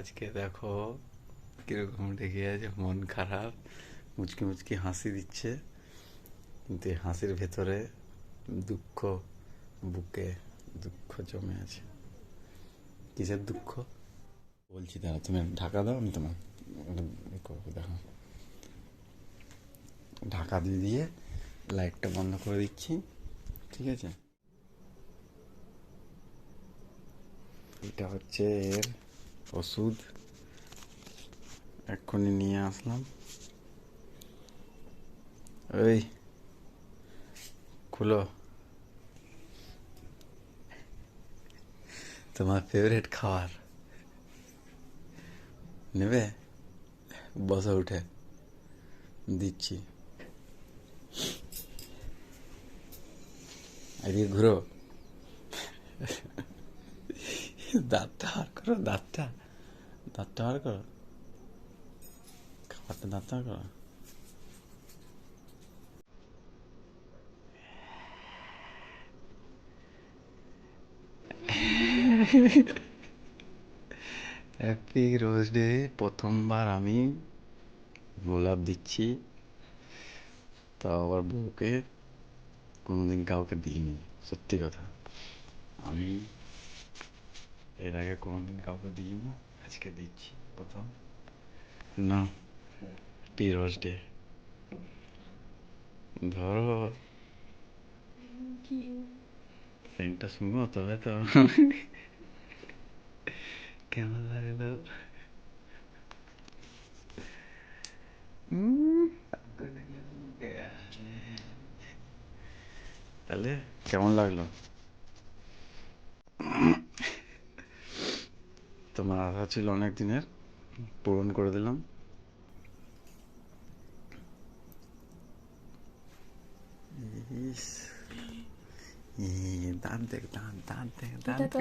আজকে দেখো, কীরকম রেগে আছে, মন খারাপ, মুচকি মুচকি হাসি দিচ্ছে। কিন্তু হাসির ভেতরে দুঃখ, বুকে দুঃখ জমে আছে। কিসের দুঃখ? বলছি, দাঁড়া, তুমি ঢাকা দাও, আমি তোমার দেখো। ঢাকা দিয়ে দিয়ে লাইটটা বন্ধ করে দিচ্ছি, ঠিক আছে? এটা হচ্ছে এর ওষুধ। এক্ষুনি নিয়ে আসলাম। ওই খুলো। তোমার ফেভারিট খাবার। নেবে? বসে উঠে। দিচ্ছি। এদিকে ঘুরো। দাঁতটা বার করো দাঁতটা দাঁতটা বার করো খাবারটা দাঁতটা বার করো হ্যাপি রোজ ডে প্রথমবার আমি গোলাপ দিচ্ছি। তা আবার বউকে, কোনোদিন কাউকে দিইনি, সত্যি কথা। আমি এর আগে কোনোদিন কাউকে দিইনি আজকে দিচ্ছি প্রথম না হ্যাপি রোজ ডে ধরো সেন্টটা শুনো তবে তো কেমন লাগল উম, তাহলে কেমন লাগল তোমার আশা ছিল অনেক দিনের পূরণ করে দিলাম। দাঁত দেখ দাঁত দাঁত দেখ দাঁত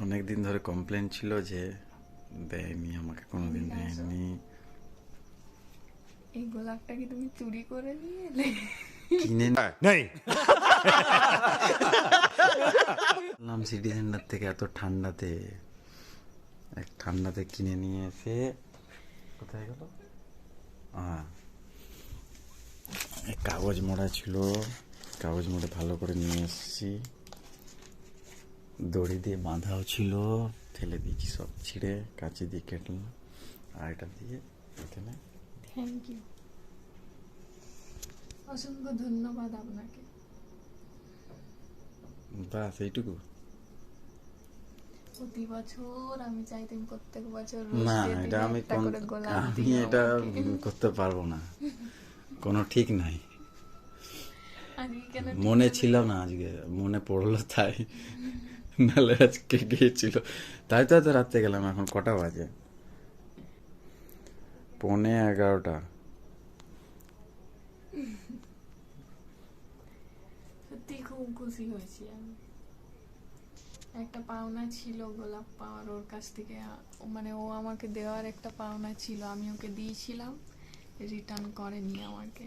অনেক দিন ধরে কমপ্লেন ছিল যে দেয়নি আমাকে কোনোদিন দেয়নি। এই গোলাপটা কি তুমি চুরি করে নিয়ে এলে? কিনে नहीं নাম সিটি থেকে এত ঠান্ডাতে, এক ঠান্ডাতে কিনে নিয়ে এসে কোথায় গেল? হ্যাঁ কাগজ মোড়া ছিল। কাগজ মোড়ে ভালো করে নিয়ে এসেছি। দড়ি দিয়ে বাঁধাও ছিল। ঠেলে দিয়েছি সব ছিঁড়ে, কাঁচি দিয়ে কেটলাম আর এটা দিয়ে এখানে থ্যাংক ইউ অসংখ্য ধন্যবাদ আপনাকে। বাস এইটুকু। প্রতি বছর আমি চাইতাম প্রত্যেক বছর না এটা আমি আমি এটা করতে পারব না। কোনো ঠিক নাই। মনে ছিল না আজকে মনে পড়ল তাই। নাহলে আজকে গিয়েছিল। তাই তো এত রাত্রে গেলাম এখন কটা বাজে? পৌনে এগারোটা সত্যি খুব খুশি হয়েছি আমি। একটা পাওনা ছিল গোলাপ পাওয়ার ওর কাছ থেকে মানে ও আমাকে দেওয়ার একটা পাওনা ছিল, আমি ওকে দিয়েছিলাম রিটার্ন করেনি আমাকে।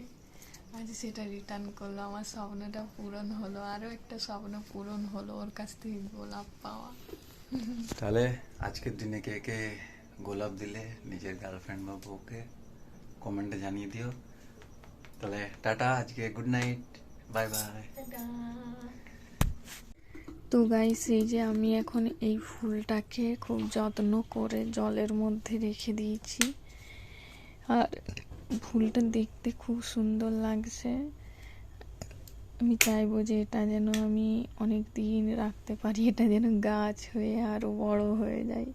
আজ সেটা রিটার্ন করল, আমার স্বপ্নটা পূরণ হলো আরও একটা স্বপ্ন পূরণ হলো ওর কাছ থেকে গোলাপ পাওয়া। তাহলে আজকের দিনে কে কে গোলাপ দিলে নিজের গার্লফ্রেন্ড বা বউকে কমেন্টে জানিয়ে দিও। তাহলে টাটা, আজকে গুড নাইট বাই বাই তো গাইস এই যে আমি এখন এই ফুলটাকে খুব যত্ন করে জলের মধ্যে রেখে দিয়েছি। আর ফুলটা দেখতে খুব সুন্দর লাগছে। আমি চাইব যে এটা যেন আমি অনেক দিন রাখতে পারি, এটা যেন গাছ হয়ে আরও বড় হয়ে যায়।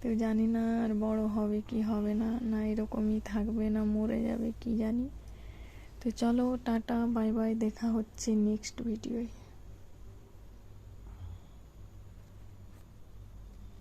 তো জানি না আর বড় হবে কি হবে না না এরকমই থাকবে না, মরে যাবে, কি জানি। তো চলো টাটা বাই বাই দেখা হচ্ছে নেক্সট ভিডিওয়